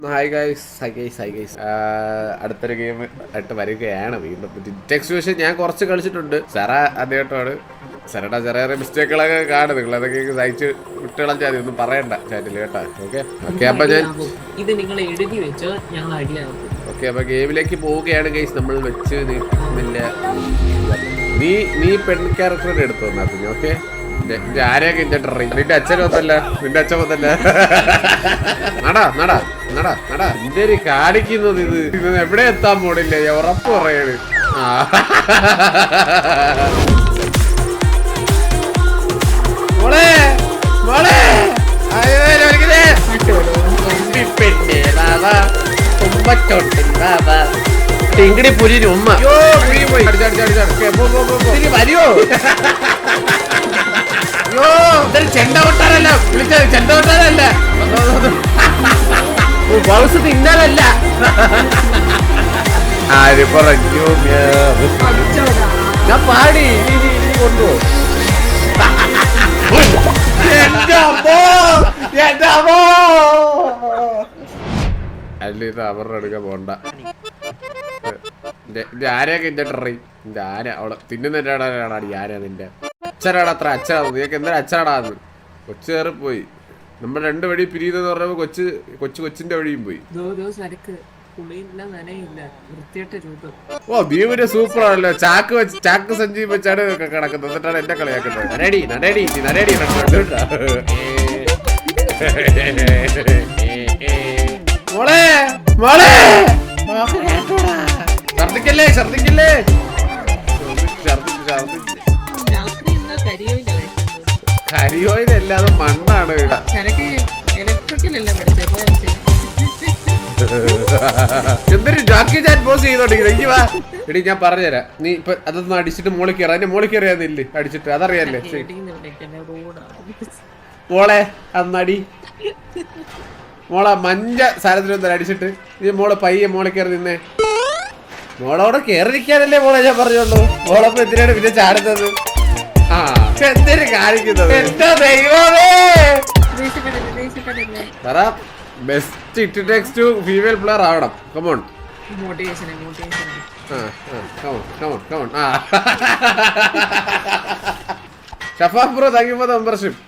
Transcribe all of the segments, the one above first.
Hi guys hi guys hi guys അടുത്തൊരു game ആയിട്ട് വരികയാണ് വീണ്ടും. ടെക്സ്റ്റ് വിഷൻ ഞാൻ കുറച്ച് കളിച്ചിട്ടുണ്ട്. സെറ ആദ്യമായിട്ടാണ്. സെറയുടെ ചെറിയ ചെറിയ മിസ്റ്റേക്കുകളൊക്കെ കാണും. നിങ്ങൾ അതൊക്കെ സഹിച്ച് വിട്ടുകളഞ്ഞാൽ ചാതി ഒന്നും പറയണ്ട ചാറ്റിൽ കേട്ടോ. ഓക്കെ ഓക്കെ അപ്പൊ ഞാൻ ഇത് നിങ്ങൾ എഴുതി വെച്ചോ ഞങ്ങൾ ഓക്കെ അപ്പൊ ഗെയിമിലേക്ക് പോവുകയാണ് ഗൈസ് നമ്മൾ വെച്ച് നീട്ടുന്നില്ല. നീ നീ പെൺ ക്യാരക്ടറിനെ എടുത്തു വന്നാ ഓക്കെ ആരെയൊക്കെ ഇഞ്ചട്ടറി നിന്റെ അച്ഛൻ ഒന്നല്ല നിന്റെ അച്ഛൻ ഒന്നല്ല നടാ നടാ നടാ നടാ. ഇന്ത്യര് കാണിക്കുന്നത് ഇത്? ഇത് എവിടെ എത്താൻ പോണില്ല? ഉറപ്പ് പറയാണ്. മോളെ അയ്യോ, ഒരിക്കലേ. തുമ്പിപ്പെണ്ണേ, വാ, ഇതൊരു ചെണ്ട കൊട്ടാരല്ല വിളിച്ചത് ചെണ്ട കൊട്ടാരല്ല ബൗസ് തിന്നാലല്ല ആര് പറഞ്ഞു? ഞാൻ പാടി! അല്ല ഇത് അവരുടെ അടുക്ക പോണ്ട. ആരെയൊക്കെ ഇന്റെ ട്രീ ഇന്റെ ആര? അവളെ തിന്നുന്നതിനാണ് ആര നിന്റെ? അച്ഛനാണ് അത്ര അച്ഛനാണ് നീക്ക് എന്തായാലും അത്? കൊച്ചു കയറി പോയി. നമ്മൾ രണ്ട് വഴി പിരിയുന്നെന്ന് പറഞ്ഞപ്പോ കൊച്ചു കൊച്ചു കൊച്ചിന്റെ വഴിയും പോയി. ഓ നീ ഒരു സൂപ്പർ ആണല്ലോ ചാക്ക് വെച്ച് ചാക്ക് സഞ്ചി വെച്ചാണ് കിടക്കുന്നത്. എന്നിട്ടാണ് എന്നെ കളിയാക്കുന്നത്. നരടി നരടി നീ നരടി മോളെ മോളെ! ഛർദിക്കല്ലേ ഛർദിക്കല്ലേ? ഛർദിച്ച് ഛർദിച്ച് കരിയോയിലല്ലാതെ മണ്ണാണ് എന്തൊരു ജാക്കി ചാറ്റ് പോസ് ചെയ്തോണ്ടിരിക്കുന്നത് എനിക്ക് വാ. എടി ഞാൻ പറഞ്ഞുതരാം. നീ ഇപ്പൊ അതൊന്നും അടിച്ചിട്ട് മോളിൽ കയറാം. അതിന്റെ മോളിൽ കയറിയാന്നില്ലേ അടിച്ചിട്ട്. അതറിയാല്ലേ? മോളെ അന്നടി. മോളെ മഞ്ഞ സാധനത്തിനൊന്നും അടിച്ചിട്ട്. നീ മോളെ പയ്യെ മോളെ കയറി നിന്നേ. മോളവിടെ കയറിയിരിക്കാനല്ലേ മോളെ ഞാൻ പറഞ്ഞോളൂ മോളപ്പോ എന്തിനാണ് പിന്നെ ചാടുന്നത്? കാണിക്കുന്നത്. എന്റെ ദൈവമേ! പറ. Best it takes two female player ആവണം. Come on motivation motivation Shafaf bro thank you for membership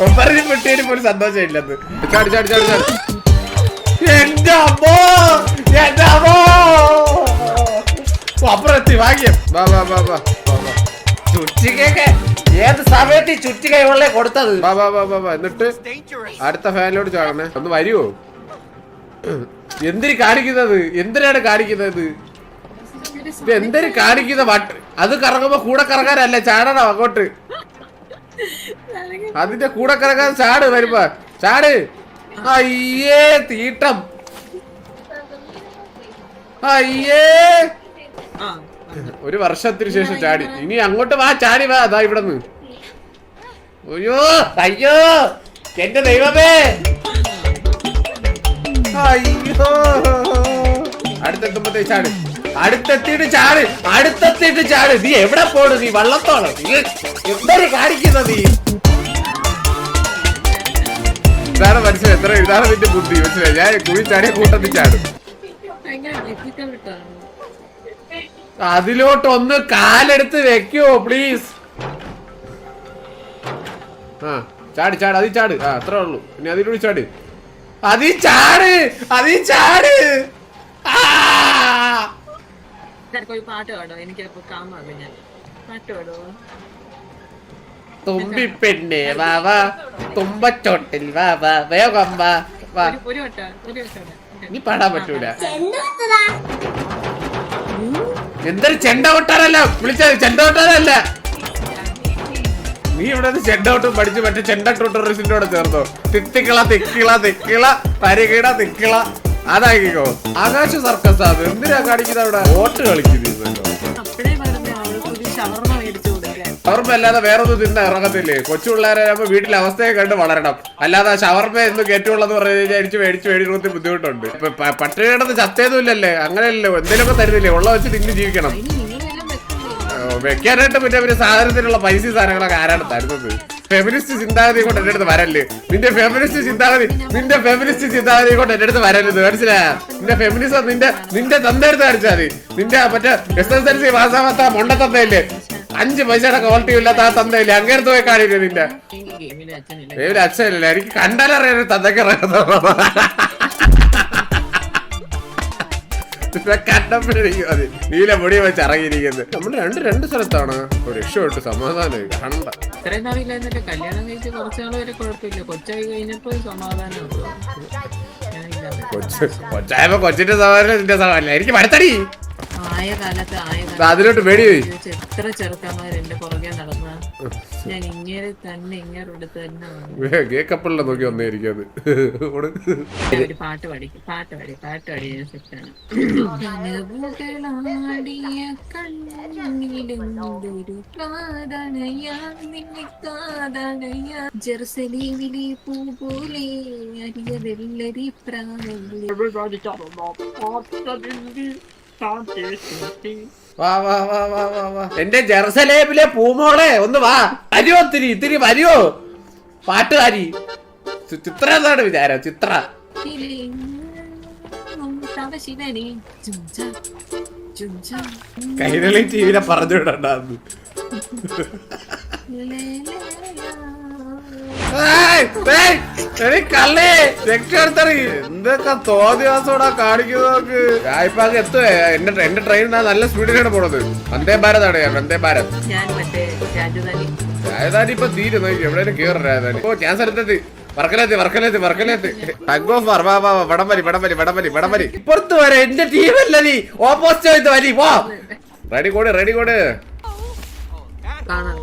membership കിട്ടിയതിന് പോലും സന്തോഷമില്ലെന്ന്. ചാടി ചാടി ചാടി ചാടി. എന്റെ അമ്മോ എന്റെ അമ്മോ! ഓ, അപ്പുറം എത്തി ഭാഗ്യം. വാ വാ വാ വാ. ചുറ്റികയൊക്കെ ഏത് സമയത്ത് ഈ ചുറ്റിക കൊടുത്തത്? വാ വാ വാ വാ വാ. എന്നിട്ട് അടുത്ത ഫാനിലോട് ചാടണേ. ഒന്ന് വരുവോ? എന്തിനു കാണിക്കുന്നത്? എന്തിനാണ് കാണിക്കുന്നത്? ഇത് എന്തിന് കാണിക്കുന്ന വട്ട് അത് കറങ്ങുമ്പോ കൂടെ കറങ്ങാനല്ല ചാടണം അങ്ങോട്ട്. അതിന്റെ കൂടെ കറങ്ങാൻ ചാട് വരുമ്പോ. ചാട്. അയ്യേ തീട്ടം. അയ്യേ. ഒരു വർഷത്തിന് ശേഷം ചാടി. ഇനി അങ്ങോട്ട് വാ ചാടി വാ. അതാ ഇവിടെ നിന്ന് അയ്യോ അയ്യോ. എന്റെ ദൈവമേ. അയ്യോ. അടുത്തെത്തുമ്പത്തേ ചാട്. അടുത്തെത്തിയിട്ട് ചാട്. അടുത്തെത്തിയിട്ട് ചാട്. നീ എവിടെ പോണു? നീ വള്ളത്തോളം. നീ എന്തൊരു കാണിക്കുന്ന നീ? ഇതാണ് മനസ്സിലായി എത്ര ഇതാണ് നിന്റെ ബുദ്ധി. മനസ്സിലായി? ഞാൻ കുഴി ചാടിയ കൂട്ടത്തിൽ ചാടും. ഭയങ്കര എത്തിക്കാൻ വിട്ടാണ് അതിലോട്ട് ഒന്ന് കാലെടുത്ത് വെക്കോ പ്ലീസ് ആ ചാടി ചാട് അതി ചാട്. ആ അത്രേ ഉള്ളൂ. പിന്നെ അതിലൂടെ ചാട്. അതി ചാട് അതി ചാട്. പാട്ട് പാടോ? എനിക്ക് പാട്ട് പാടോ? തുമ്പിപ്പെണ്ണേ വാ വാ. തുമ്പച്ചോട്ടിൽ വാ വാ വേഗം വാ വാ. ഇനി പാടാൻ പറ്റൂല. എന്തൊരു ചെണ്ട കൊട്ടാരല്ല വിളിച്ചത് ചെണ്ട കൊട്ടാരല്ല നീ ഇവിടെ ചെണ്ട കൊട്ടും പഠിച്ച് മറ്റേ ചെണ്ട ട്യൂട്ടോറിയൽസിന്റെ കൂടെ ചേർന്നോ. തിത്തിക്കിള തിക്കിള തിക്കിള പരികിട തിക്കിള. അതാക്കിക്കോ ആകാശ സർക്കസ് അത്. എന്തിനാ കാണിക്കുന്നത് അവിടെ? ഓട്ട് കളിക്കുന്നത് അല്ലാതെ വേറെ ഒന്നും തിന്ന ഇറങ്ങത്തില്ലേ? കൊച്ചു പിള്ളേരാകുമ്പോ വീട്ടിലെ അവസ്ഥയെ കണ്ട് വളരണം. അല്ലാതെ ഷവർമ്മ എന്ന് കയറ്റുള്ളതെന്ന് പറഞ്ഞു കഴിഞ്ഞാൽ അടിച്ച് മേടിച്ച് മേടിക്കുന്ന ബുദ്ധിമുട്ടുണ്ട്. ഇപ്പൊ പട്ടിണി കിടന്ന് ചത്തേതും ഇല്ലല്ലേ അങ്ങനെയല്ലോ എന്തെങ്കിലുമൊക്കെ തരുന്നില്ലേ? ഉള്ള വെച്ച് തിന്ന് ജീവിക്കണം. വെക്കാനായിട്ട് പിന്നെ പിന്നെ സാധനത്തിനുള്ള പൈസ സാധനങ്ങളൊക്കെ ആരാണ് തരുന്നത്? ഫെമിനിസ്റ്റ് ചിന്താഗതി കൊണ്ട് എന്റെ അടുത്ത് വരല്ലേ? നിന്റെ ഫെമിനിസ്റ്റ് ചിന്താഗതി നിന്റെ ഫെമിനിസ്റ്റ് ചിന്താഗതി കൊണ്ട് എന്റെ അടുത്ത് വരരുത്. മനസ്സിലായ? നിന്റെ ഫെമിനിസം നിന്റെ നിന്റെ തന്നെടുത്ത് കാണിച്ചാൽ മതി. നിന്റെ മറ്റേ എസ് എസ് എൽ സി പാസ്സാവാത്ത മൊണ്ട തന്തയില്ലേ? അഞ്ച് പൈസയുടെ ക്വാളിറ്റി ഇല്ലാത്ത ആ തന്തയില്ല? അങ്ങനത്തെ പോയി കാണില്ലേ നിന്റെ ദൈവം അച്ഛനില്ല? എനിക്ക് കണ്ടാലറിയാൻ തന്തയ്ക്ക് കണ്ടപ്പോഴേക്കും അത്. നീല മുടി വെച്ച് ഇറങ്ങിയിരിക്കുന്നത്. നമ്മൾ രണ്ട് രണ്ട് സ്ഥലത്താണ് ഒരു രക്ഷപ്പെട്ട് സമാധാനം കാണണ്ട ഇത്രയും കല്യാണം കഴിച്ച് കുറച്ച് നാൾ വരെ കുഴപ്പമില്ല. കൊച്ചായി കഴിഞ്ഞപ്പോ സമാധാനം കൊച്ച് കൊച്ചായപ്പോ കൊച്ചിന്റെ സമാധാനം നിന്റെ എനിക്ക് മരത്തടി ആയ കാലത്ത് ആയ അതിലോട്ട് വെടി പോയി എത്ര ചെറുക്കന്മാർ എന്റെ പുറകെ നടന്ന. ഞാൻ ഇങ്ങനെ തന്നെ ഇങ്ങോട്ട് തന്നെ. നോക്കി വന്നേരിക്കും അത്. ഒരു പാട്ട് പാടി പാട്ട് പാടി പാട്ട് പാടി ഞാൻ സെറ്റാണ്. ജെറുസലേമിലെ പൂ പോലെ അരിയതെല്ലരി വാ വാ വാ വാ വാ വാ. എന്റെ ജെറുസലേമിലെ പൂമോളെ ഒന്ന് വാ. വരുമോ ഇത്തിരി ഇത്തിരി വരുമോ പാട്ടുകാരി. ചിത്ര എന്താണ് വിചാരം ചിത്ര. കൈരളി ടിവിനെ പറഞ്ഞു വിടണ്ടാന്ന് കള്ളേ, രക്ഷപ്പെടുത്തടി. എന്തൊക്കെ തോന്നിയാസോടാ കാണിക്കുന്നത് നോക്ക് വായ്പാക്ക് എത്തുവേ. എന്റെ എന്റെ ട്രെയിൻ നല്ല സ്പീഡിലാണ് പോണത്. വന്ദേ ഭാരത് ആണ് ഞാൻ വന്ദേ ഭാരത്. രാജധാനി. ഇപ്പൊ തീരുന്നു എവിടെയും കേറും രാജധാനി. ഓ ഞാൻ സ്ഥലത്തെത്തി. വർക്കലെത്തി വർക്കലെത്തി വർക്കലെത്തി. ടഗ് ഓഫ് വാർ വാ വാ വടംവലി വടംവലി വടംവലി വടംവലി ഇപ്പുറത്ത് വരെ എന്റെ ടീമല്ല നീ. ഓപ്പോസിറ്റ് ആയിട്ട് വലി പോ റെഡി കോഡ് റെഡി കോഡ് കാണാൻ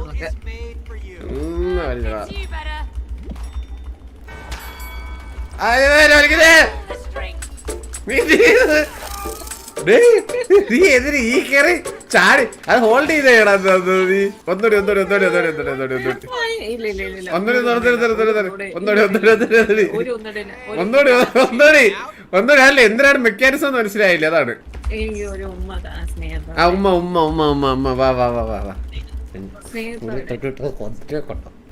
നീ എതിര് ഈ കേറി ചാടി അത് ഹോൾഡ് ചെയ്തേടാ നീ ഒന്നൂടി ഒന്നൂടി ഒന്നൂടി ഒന്നൂടി ഒന്നൂടി ഒന്നൂടി ഒന്നൂടി ഒന്നൂടി ഒന്നൂടി ഒന്നൂടി ഒന്നൂടി ഒന്നൂടി ഒന്നൂടി ഒന്നൂടി അല്ല എന്തിനാണ് മെക്കാനിസം മനസ്സിലായില്ല അതാണ് ആ ഉമ്മ ഉമ്മ ഉമ്മ ഉമ്മ ഉമ്മ വാ വാ വാ വാ സ്നേഹത്തോടെ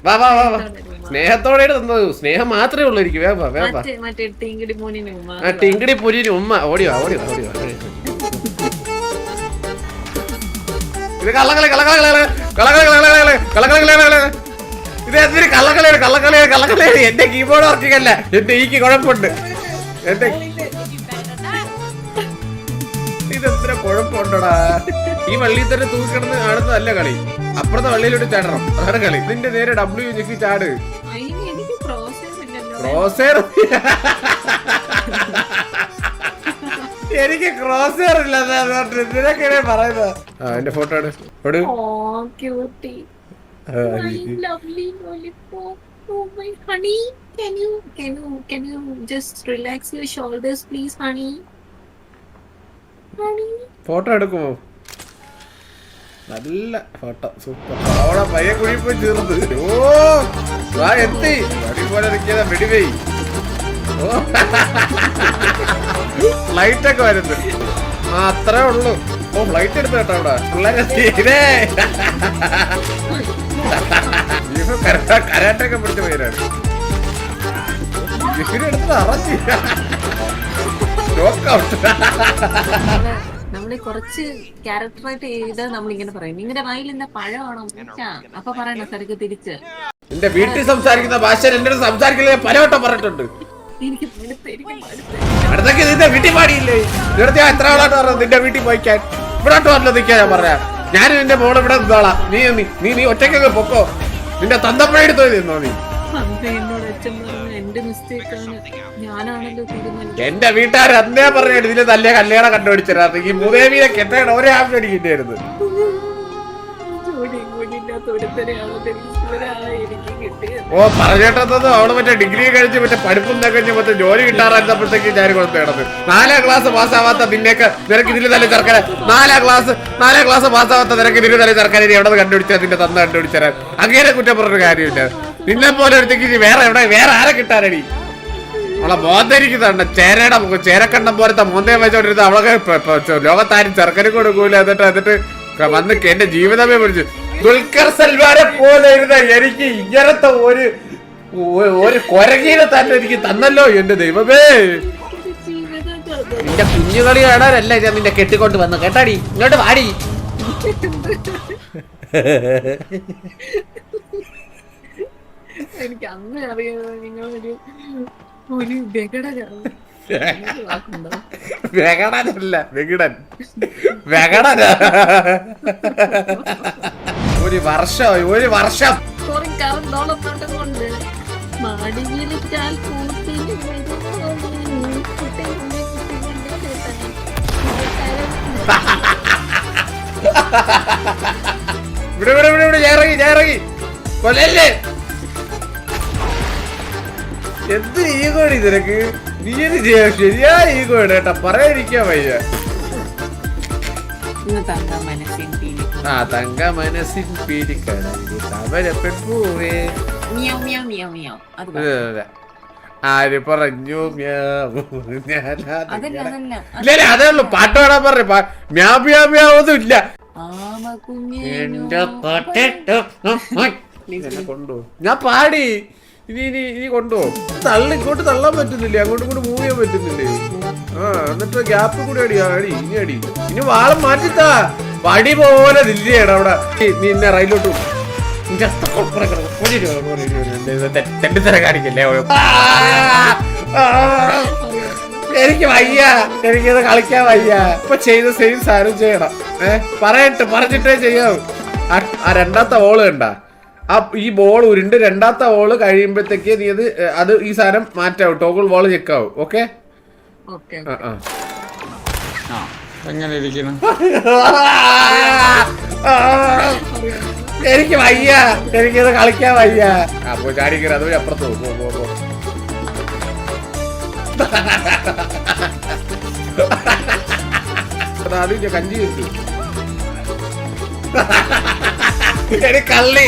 വാ വാ വാ വാ. സ്നേഹത്തോടെ തന്നത് സ്നേഹം മാത്രമേ ഉള്ളൂ എനിക്ക് വേപ്പ വേപ്പ ആ ടിങ്കിടി പുലിന് ഉമ്മ. ഓടിയോ ഓടിയോ ഓടിയോ. ഇത് കള്ളക്കളി കള്ളക്കളി കള്ളക്കളി കള്ളക്കളി കള്ളക്കളി കള്ളക്കളി ഇത് എന്തൊരു കള്ളക്കളിയാണ് കള്ളക്കളിയാണ് കള്ളക്കളിയാണ്. എന്റെ കീബോർഡ് വർക്കിങ്ങല്ല എന്റെ ഈക്ക് കുഴപ്പമുണ്ട്. എന്റെ ഇതെന്തിനാ കുഴപ്പമുണ്ടോടാ? ഈ വള്ളിയിൽ തന്നെ തൂക്കി കിടന്ന് കാണുന്നതല്ല കളി. അപ്പുറത്തെ വള്ളിയിലോട്ട് ചാടണം. അതാണ് കളി. ഇതിന്റെ നേരെ ഡബ്ല്യു ഞെക്കി ചാട്. ക്രോസർ എനിക്ക് ക്രോസർ ഇല്ല ഇതിനൊക്കെ പറയുന്നത്. ആ എന്റെ ഫോട്ടോ ആണ്. lollipop. Oh my honey. Can you can you can you just relax your shoulders please honey? Photo എടുക്കുമോ? നല്ല ഫോട്ടോ സൂപ്പർ. അവിടെ പയ്യ കുഴി പോയി ചേർന്ന്. ഓ ആ എത്തി. വടി പോലെ വെടിവെയ്. ഓ ഫ്ലൈറ്റ് ഒക്കെ വരുന്നത് ആ അത്രേ ഉള്ളൂ. ഓ ഫ്ലൈറ്റ് എടുത്തു കേട്ടോ അവിടെ. പിള്ളേരെ തീരേ കരാട്ടൊക്കെ പിടിച്ച പേരാണ് ഇവരെടുത്ത് അറിഞ്ഞു നമ്മൾ കുറച്ച് ക്യാരക്ടറായിട്ട് ചെയ്താൽ നമ്മൾ ഇങ്ങനെ പറയും. നിങ്ങളുടെ വായിൽ എന്താ പഴമാണോ അപ്പൊ പറയണ സരക്ക് തിരിച്ച്? എന്റെ വീട്ടിൽ സംസാരിക്കുന്ന ഭാഷ എന്റെ സംസാരിക്കില്ല പലവട്ടം പറഞ്ഞിട്ടുണ്ട്. അടുത്തൊക്കെ നിന്റെ വീട്ടിൽ പാടിയില്ലേ? നേരത്തെ എത്ര ആളാണ് പറഞ്ഞത് നിന്റെ വീട്ടിൽ പോയിക്കാൻ? ഇവിടോട്ട് വന്നു നിൽക്കാൻ ഞാൻ പറയാം. ഞാനും നിന്റെ മോളിവിടെ ഇവിടെ നിന്നോളാം. നീ നീ നീ നീ ഒറ്റയ്ക്കൊക്കെ പൊക്കോ? നിന്റെ തന്തപ്പഴ എടുത്തോ നിന്നോ നീ? അന്ന് എന്നോട് അച്ഛൻ പറഞ്ഞു എന്റെ മിസ്റ്റേക്കാണ് ഞാനാണല്ലോ തീരുമാനിച്ചത്. എന്റെ വീട്ടുകാർ അന്നേ പറഞ്ഞു ഇതിന് നല്ല കല്യാണം കണ്ടുപിടിച്ചിരുന്നു ഈ മൂദേവിയെ കെട്ടേണ്ട ഒരേ ആവശ്യം അടിക്കേണ്ടിയായിരുന്നു ജോലി കൂടി ഇല്ലാത്ത ഒരുത്തരെയാണ് ഈശ്വരായി എനിക്ക് കിട്ടിയത്. ഓ പറഞ്ഞിട്ടൊന്നും അവൾ മറ്റേ ഡിഗ്രി കഴിച്ച് മറ്റേ പഠിപ്പും കഴിഞ്ഞ് മറ്റേ ജോലി കിട്ടാറായിരുന്നപ്പോഴത്തേക്ക് ഞാൻ കൊടുത്തേണത് നാലാം ക്ലാസ് പാസ്സാവാത്ത നിന്നേക്ക് നിനക്ക് ഇതിൽ തന്നെ ചെറുക്കനെ നാലാം ക്ലാസ് നാലാം ക്ലാസ് പാസ്സാവാത്ത നിനക്ക് ഇതിൽ തന്നെ ചെറുക്കനെ എവിടെ കണ്ടുപിടിച്ചാൽ നിന്റെ തന്ന കണ്ടുപിടിച്ചാൽ അങ്ങനെ കുറ്റം പറഞ്ഞൊരു കാര്യമില്ല. നിന്നെ പോലെ ഒരുത്തേക്ക് വേറെ എവിടെ വേറെ ആരെ കിട്ടാനടി? അവളെ മോന്തരിക്കുന്നുണ്ട് ചേരയുടെ ചേരക്കണ്ണം പോലത്തെ മോന്തയും വെച്ചോണ്ടിരുന്ന അവളൊക്കെ ലോകത്താരും ചെറുക്കനും കൊടുക്കൂല എന്നിട്ട് എന്നിട്ട് വന്ന് എന്റെ ജീവിതമേ പിടിച്ചു ദുൽഖർ സൽവാരെ പോലെ ഇരുന്ന എനിക്ക് ഇങ്ങനത്തെ ഒരു ഒരു കൊരങ്ങീനെ തന്നെ എനിക്ക് തന്നല്ലോ എന്റെ ദൈവമേ. നിന്റെ കുഞ്ഞുകളി കാണാനല്ല ഞാൻ നിന്നെ കെട്ടിക്കൊണ്ട് വന്നു കേട്ടാടി? ഇങ്ങോട്ട് വാടി. എനിക്ക് അന്ന് അറിയാതെ നിങ്ങളൊരു ഒരു വാക്കുണ്ടോ? വെകടനല്ല വെകിടൻ. വെകടന ഒരു വർഷം ഒരു വർഷം. ഇവിടെ ഇവിടെ ഇവിടെ ഇവിടെ ഞാൻ ഇറങ്ങി ഞാൻ ഇറങ്ങി. കൊല്ലല്ലേ? എന്ത് ഈഗോടി നിനക്ക് നീ എന്ത് ചെയ്യാ- ശരിയായ ഈഗോയാണ് കേട്ടാ. പറയാതിരിക്കാൻ വയ്യ. ആ തങ്ക മനസ്സിൻ. ഇല്ല, ഇല്ല. ആര് പറഞ്ഞു? മ്യാവൂ. ഞാനാ അതല്ല നിങ്ങളെ- അതല്ല. ഇല്ല ഇല്ല അതേ ഉള്ളു. പാട്ട് പാടാൻ പറഞ്ഞു. പാ- മ്യാവ് മ്യാവ് മ്യാവൊന്നും ഇല്ല. ആമ എന്റെ പൊട്ടറ്റോ. ഞാൻ പാടി. ഇനി ഇനി ഇനി കൊണ്ടുപോകും. തള്ളി ഇങ്ങോട്ട് തള്ളാൻ പറ്റുന്നില്ലേ? അങ്ങോട്ടും ഇങ്ങോട്ട് മൂവ് ചെയ്യാൻ പറ്റുന്നില്ലേ? ആ എന്നിട്ട് ഗ്യാപ്പ് കൂടി അടി അടി ഇനി അടി. ഇനി വാളം മാറ്റിത്താ. വടി പോലെ ദില്ലിയാണ് അവിടെ. നീ എന്നെ റൈലോട്ട് തെണ്ടിത്തരം കാണിക്കല്ലേ! എനിക്ക് വയ്യ. എനിക്ക് കളിക്കാൻ വയ്യ. ഇപ്പൊ ചെയ്ത സെയിം സാധനം ചെയ്യണം. ഏഹ് പറയട്ടെ പറഞ്ഞിട്ടേ ചെയ്യാവൂ. ആ രണ്ടാമത്തെ ഓൾ കണ്ട? ആ ഈ ബോൾ ഉരുണ്ട് രണ്ടാമത്തെ ബോൾ കഴിയുമ്പോഴത്തേക്ക് നീ അത് അത് ഈ സാധനം മാറ്റാവും. ടോഗിൾ ബോൾ ചെക്കാവും ഓക്കെ ഓക്കെ എങ്ങനെ ഇരിക്കണം എനിക്ക് വയ്യ. എനിക്കത് കളിക്കാൻ വയ്യ. അപ്പൊ പോ ചാടിക്കറി അതുവഴി അപ്പുറത്ത് പോ, പോ പോ പോ. ആദ്യം ഞാൻ കഞ്ചി കിട്ടു. കള്ളി.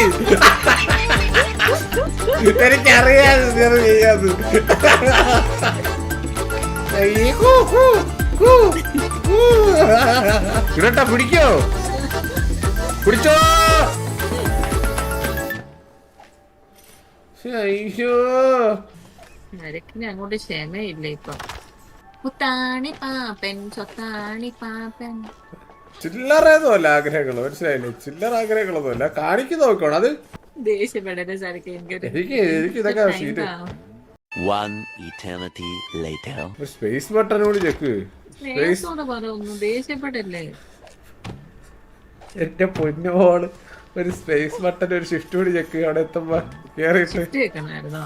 എനിക്കറിയാതെ അത് ചെയ്യാത്. ഇടട്ടാ പിടിക്കോ? പിടിച്ചോ? അയ്യോ. നരക്കിന് അങ്ങോട്ട് ക്ഷമയില്ല ഇപ്പൊ. പുത്താണി പാപ്പൻ ചൊത്താണി പാപ്പൻ. ചില്ലറയൊന്നും അല്ല ആഗ്രഹങ്ങൾ മനസ്സിലായില്ലേ ചില്ലറ ആഗ്രഹങ്ങളൊന്നും അല്ല കാണിക്കുന്ന നോക്കണം അത് എനിക്ക് എനിക്ക് ഇതൊക്കെ സീറ്റ് One eternity later. ഒരു സ്പേസ് ബട്ടൺ കൂടി ചെക്ക്. സ്പേസ് എന്റെ പൊന്നോൾ. ഒരു സ്പേസ് ബട്ടൺ ഒരു ഷിഫ്റ്റ് കൂടി ചെക്ക്. അവിടെ എത്തുമ്പോ കേറിയിട്ട്.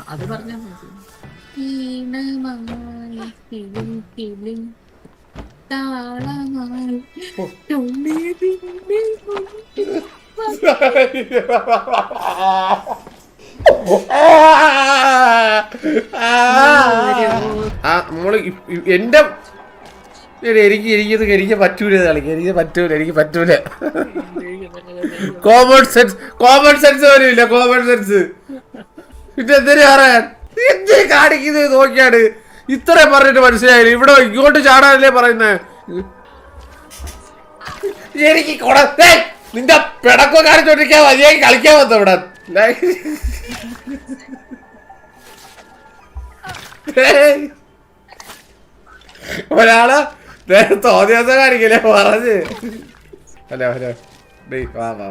അത് പറഞ്ഞാൽ മതി. ഈണമായി കിളിം കിളിം. താളമായി മുന്നിൽ ആ എന്റെ എനിക്ക് എനിക്കത് എനിക്ക് പറ്റൂല കളിക്കാൻ. എനിക്ക് പറ്റൂല എനിക്ക് പറ്റൂല. കോമൺ സെൻസ് കോമൺ സെൻസ് വരില്ല കോമൺ സെൻസ് പിന്നെ എന്തിനു പറയാൻ? എന്തിനു കാണിക്കുന്നത് നോക്കിയാണ് ഇത്രയും പറഞ്ഞിട്ട് മനസ്സിലായില്ല? ഇവിടെ ഇങ്ങോട്ട് ചാടാനല്ലേ പറയുന്നേ? എനിക്ക് കൊടത്തേ! നിന്റെ പിടക്കോ കാണിച്ചോണ്ടിരിക്കാൻ മതിയായി കളിക്കാൻ വന്നു ഇവിടെ! ഒരാൾ തോന്നിയാസം കാണിക്കല്ലേ പറഞ്ഞ്? Hello hello. വാ വാ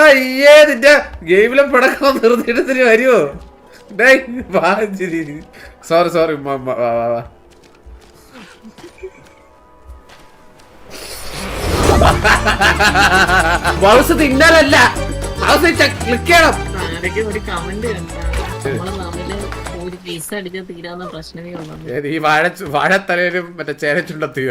അയ്യേ നിന്റെ ഗെയിമിലെ പിടക്കം നിർത്തിയിട്ട് വരുമോ ഡേയ് വാ സോറി സോറി വാ വാ വാ. മൗസ് തിന്നാലല്ല. ക്ലിക്ക് ചെയ്യണം. ഒരു കമന്റ് ഒരു പീസ് അടിച്ചാൽ തീരാവുന്ന പ്രശ്നമേ ഉള്ളൂ. ഈ വാഴ വാഴത്തലയിലും മറ്റേ ചേരച്ചുണ്ടെത്തുക